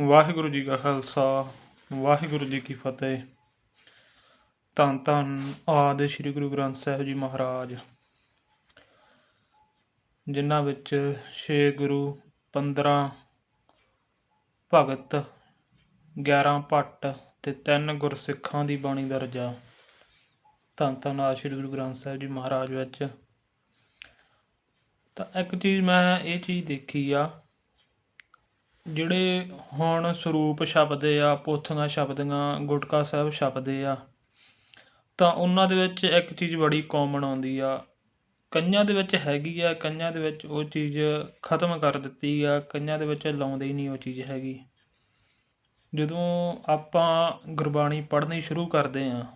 ਵਾਹਿਗੁਰੂ ਜੀ ਕਾ ਖਾਲਸਾ, ਵਾਹਿਗੁਰੂ ਜੀ ਕੀ ਫਤਿਹ। ਧੰਨ ਧੰਨ ਆਦਿ ਸ੍ਰੀ ਗੁਰੂ ਗ੍ਰੰਥ ਸਾਹਿਬ ਜੀ ਮਹਾਰਾਜ। ਜਿਨ੍ਹਾਂ ਵਿੱਚ 6 ਗੁਰੂ 15 ਭਗਤ 11 ਭੱਟ ਤੇ ਤਿੰਨ ਗੁਰਸਿੱਖਾਂ ਦੀ ਬਾਣੀ ਦਰਜਾ ਧੰਨ ਧੰਨ ਆਦਿ ਸ੍ਰੀ ਗੁਰੂ ਗ੍ਰੰਥ ਸਾਹਿਬ ਜੀ ਮਹਾਰਾਜ ਵਿੱਚ। ਤਾਂ ਇੱਕ ਚੀਜ਼ ਮੈਂ ਇਹ ਚੀਜ਼ ਦੇਖੀ ਆ ਜਿਹੜੇ ਹੁਣ ਸਰੂਪ ਛਪਦੇ ਆ, ਪੋਥੀਆਂ ਛਪਦੀਆਂ, ਗੁਟਕਾ ਸਾਹਿਬ ਛਪਦੇ ਆ, ਤਾਂ ਉਹਨਾਂ ਦੇ ਵਿੱਚ ਇੱਕ ਚੀਜ਼ ਬੜੀ ਕਾਮਨ ਆਉਂਦੀ ਆ। ਕਈਆਂ ਦੇ ਵਿੱਚ ਹੈਗੀ ਆ, ਕਈਆਂ ਦੇ ਵਿੱਚ ਉਹ ਚੀਜ਼ ਖਤਮ ਕਰ ਦਿੱਤੀ ਆ, ਕਈਆਂ ਦੇ ਵਿੱਚ ਲਾਉਂਦੇ ਹੀ ਨਹੀਂ ਉਹ ਚੀਜ਼ ਹੈਗੀ। ਜਦੋਂ ਆਪਾਂ ਗੁਰਬਾਣੀ ਪੜ੍ਹਨੀ ਸ਼ੁਰੂ ਕਰਦੇ ਆ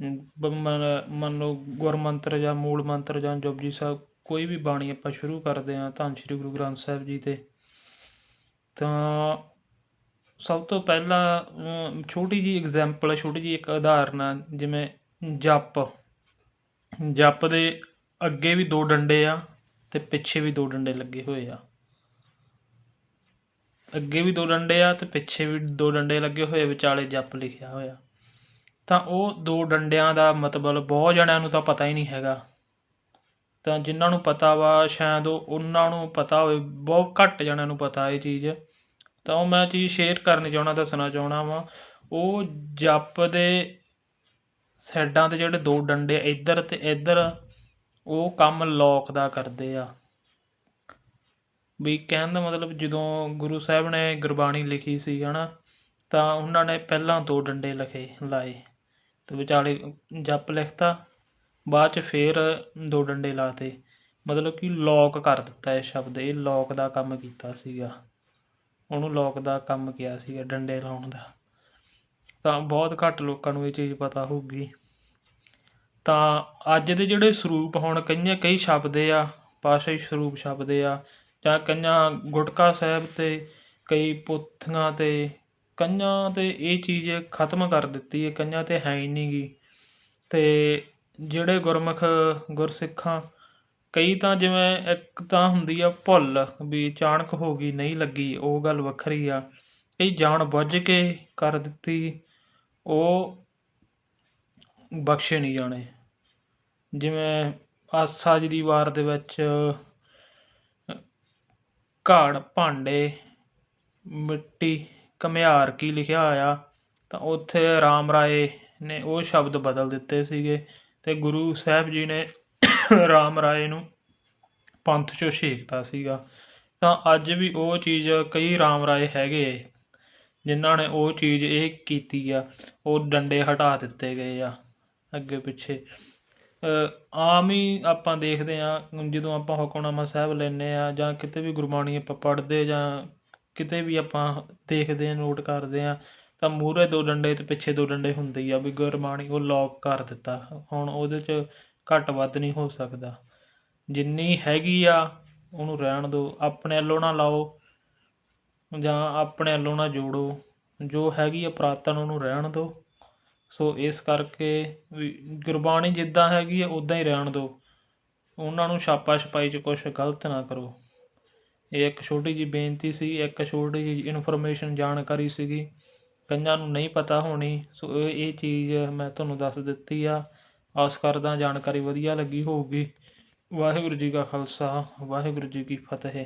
ਮੰਨ ਲਓ ਗੁਰਮੰਤਰ ਜਾਂ ਮੂਲ ਮੰਤਰ ਜਾਂ ਜਪਜੀ ਸਾਹਿਬ, ਕੋਈ ਵੀ ਬਾਣੀ ਆਪਾਂ ਸ਼ੁਰੂ ਕਰਦੇ ਆ, ਧੰਨ ਸ਼੍ਰੀ ਗੁਰੂ ਗ੍ਰੰਥ ਸਾਹਿਬ ਜੀ ਤੇ ਤਾਂ ਸਭ ਤੋਂ ਪਹਿਲਾਂ ਛੋਟੀ ਜਿਹੀ ਇਗਜ਼ੈਂਪਲ ਛੋਟੀ ਜਿਹੀ ਇੱਕ ਉਦਾਹਰਨ ਆ, ਜਿਵੇਂ ਜਪ। ਜਪ ਦੇ ਅੱਗੇ ਵੀ ਦੋ ਡੰਡੇ ਆ ਤੇ ਪਿੱਛੇ ਵੀ ਦੋ ਡੰਡੇ ਲੱਗੇ ਹੋਏ ਆ। ਅੱਗੇ ਵੀ ਦੋ ਡੰਡੇ ਆ ਤੇ ਪਿੱਛੇ ਵੀ ਦੋ ਡੰਡੇ ਲੱਗੇ ਹੋਏ ਵਿਚਾਲੇ ਜਪ ਲਿਖਿਆ ਹੋਇਆ। ਤਾਂ ਉਹ ਦੋ ਡੰਡਿਆਂ ਦਾ ਮਤਲਬ, ਬਹੁਤ ਜਣਿਆਂ ਨੂੰ ਤਾਂ ਪਤਾ ਹੀ ਨਹੀਂ ਹੈਗਾ। ਤਾਂ ਜਿਨ੍ਹਾਂ ਨੂੰ ਪਤਾ ਵਾ, ਸ਼ਾਇਦ ਉਹਨਾਂ ਨੂੰ ਪਤਾ ਹੋਵੇ, ਬਹੁਤ ਘੱਟ ਜਣਿਆਂ ਨੂੰ ਪਤਾ ਇਹ ਚੀਜ਼। ਤਾਂ ਉਹ ਮੈਂ ਚੀਜ਼ ਸ਼ੇਅਰ ਕਰਨੀ ਚਾਹੁੰਦਾ, ਦੱਸਣਾ ਚਾਹੁੰਦਾ ਵਾ। ਉਹ ਜਪ ਦੇ ਸਾਈਡਾਂ 'ਤੇ ਜਿਹੜੇ ਦੋ ਡੰਡੇ ਇੱਧਰ ਅਤੇ ਇੱਧਰ, ਉਹ ਕੰਮ ਲੋਕ ਦਾ ਕਰਦੇ ਆ। ਵੀ ਕਹਿਣ ਦਾ ਮਤਲਬ ਜਦੋਂ ਗੁਰੂ ਸਾਹਿਬ ਨੇ ਗੁਰਬਾਣੀ ਲਿਖੀ ਸੀ ਹੈ ਨਾ ਤਾਂ ਉਹਨਾਂ ਨੇ ਪਹਿਲਾਂ ਦੋ ਡੰਡੇ ਲਿਖੇ, ਲਾਏ। ਅਤੇ ਵਿਚਾਲੇ ਜਪ ਲਿਖਤਾ ਬਾਅਦ ਚ ਫਿਰ ਦੋ ਡੰਡੇ ਲਾਤੇ। ਮਤਲਬ ਕਿ ਲੋਕ ਕਰ ਦਿੱਤਾ ਇਹ ਸ਼ਬਦ ਇਹ ਲੋਕ ਦਾ ਕੰਮ ਕੀਤਾ ਸੀਗਾ। ਉਹਨੂੰ ਲੋਕ ਦਾ ਕੰਮ ਕਿਹਾ ਸੀਗਾ ਡੰਡੇ ਲਾਉਣ ਦਾ। ਤਾਂ ਬਹੁਤ ਘੱਟ ਲੋਕਾਂ ਨੂੰ ਇਹ ਚੀਜ਼ ਪਤਾ ਹੋਊਗੀ। ਤਾਂ ਅੱਜ ਦੇ ਜਿਹੜੇ ਸਰੂਪ ਹੁਣ ਕਈਆਂ ਕਈ ਸ਼ਬਦ ਆ ਪਾਸ਼ਾਈ ਸਰੂਪ ਸ਼ਬਦ ਆ, ਜਾਂ ਕਈਆਂ ਗੁਟਕਾ ਸਾਹਿਬ ਤੇ, ਕਈ ਪੁੱਥੀਆਂ ਤੇ, ਕਈਆਂ ਤੇ ਇਹ ਚੀਜ਼ ਖਤਮ ਕਰ ਦਿੱਤੀ ਹੈ, ਕਈਆਂ ਤੇ ਹੈ ਹੀ ਨਹੀਂਗੀ ਤੇ ਜਿਹੜੇ ਗੁਰਮੁਖ, ਗੁਰਸਿੱਖਾਂ, ਕਈ ਤਾਂ ਜਿਵੇਂ ਇੱਕ ਤਾਂ ਹੁੰਦੀ ਆ ਭੁੱਲ ਵੀ ਅਚਾਨਕ ਹੋ ਗਈ, ਨਹੀਂ ਲੱਗੀ, ਉਹ ਗੱਲ ਵੱਖਰੀ ਆ। ਕਈ ਜਾਣ ਬੁੱਝ ਕੇ ਕਰ ਦਿੱਤੀ, ਉਹ ਬਖਸ਼ੇ ਨਹੀਂ ਜਾਣੇ। ਜਿਵੇਂ ਆਸਾ ਜੀ ਦੀ ਵਾਰ ਦੇ ਵਿੱਚ ਘਾੜ ਭਾਂਡੇ, ਮਿੱਟੀ ਕਮਿਆਰ ਕੀ ਲਿਖਿਆ ਹੋਇਆ, ਤਾਂ ਉੱਥੇ ਰਾਮ ਰਾਏ ਨੇ ਉਹ ਸ਼ਬਦ ਬਦਲ ਦਿੱਤੇ ਸੀਗੇ। ਤੇ ਗੁਰੂ ਸਾਹਿਬ ਜੀ ਨੇ ਰਾਮ ਰਾਏ ਨੂੰ ਪੰਥ ਚੋਂ ਛੇਕਤਾ ਸੀਗਾ। ਤਾਂ ਅੱਜ ਵੀ ਉਹ ਚੀਜ਼ ਕਈ ਰਾਮ ਰਾਏ ਹੈਗੇ ਜਿਨ੍ਹਾਂ ਨੇ ਉਹ ਚੀਜ਼ ਇਹ ਕੀਤੀ ਆ, ਉਹ ਡੰਡੇ ਹਟਾ ਦਿੱਤੇ ਗਏ ਆ ਅੱਗੇ ਪਿੱਛੇ। ਆਮ ਹੀ ਆਪਾਂ ਦੇਖਦੇ ਆ ਜਦੋਂ ਆਪਾਂ ਹੁਕਮਨਾਮਾ ਸਾਹਿਬ ਲੈਨੇ ਆ ਜਾਂ ਕਿਤੇ ਵੀ ਗੁਰਬਾਣੀ ਆਪਾਂ ਪੜ੍ਹਦੇ ਜਾਂ ਕਿਤੇ ਵੀ ਆਪਾਂ ਦੇਖਦੇ ਆ ਨੋਟ ਕਰਦੇ ਆ ਤਾਂ ਮੂਹਰੇ ਦੋ ਡੰਡੇ ਅਤੇ ਪਿੱਛੇ ਦੋ ਡੰਡੇ ਹੁੰਦੇ ਹੀ ਆ ਵੀ ਗੁਰਬਾਣੀ ਉਹ ਲੋਕ ਕਰ ਦਿੱਤਾ। ਹੁਣ ਉਹਦੇ 'ਚ ਘੱਟ ਵੱਧ ਨਹੀਂ ਹੋ ਸਕਦਾ। ਜਿੰਨੀ ਹੈਗੀ ਆ, ਉਹਨੂੰ ਰਹਿਣ ਦਿਓ ਆਪਣੇ ਵੱਲੋਂ ਨਾ ਲਾਓ ਜਾਂ ਆਪਣੇ ਵੱਲੋਂ ਨਾ ਜੋੜੋ। ਜੋ ਹੈਗੀ ਆ ਪੁਰਾਤਨ ਉਹਨੂੰ ਰਹਿਣ ਦਿਓ ਸੋ ਇਸ ਕਰਕੇ ਵੀ ਗੁਰਬਾਣੀ ਜਿੱਦਾਂ ਹੈਗੀ ਆ ਉਦਾਂ ਹੀ ਰਹਿਣ ਦਿਓ ਉਹਨਾਂ ਨੂੰ ਛਾਪਾ ਛਪਾਈ 'ਚ ਕੁਝ ਗਲਤ ਨਾ ਕਰੋ। ਇਹ ਇੱਕ ਛੋਟੀ ਜੀ ਬੇਨਤੀ ਸੀ, ਇੱਕ ਛੋਟੀ ਜੀ ਇਨਫੋਰਮੇਸ਼ਨ ਜਾਣਕਾਰੀ ਸੀਗੀ। ਕਈਆਂ ਨੂੰ ਨਹੀਂ ਪਤਾ ਹੋਣੀ, ਸੋ ਇਹ ਚੀਜ਼ ਮੈਂ ਤੁਹਾਨੂੰ ਦੱਸ ਦਿੱਤੀ ਆ। ਆਸ ਕਰਦਾ ਜਾਣਕਾਰੀ ਵਧੀਆ ਲੱਗੀ ਹੋਊਗੀ। ਵਾਹਿਗੁਰੂ ਜੀ ਕਾ ਖਾਲਸਾ, ਵਾਹਿਗੁਰੂ ਜੀ ਕੀ ਫਤਿਹ।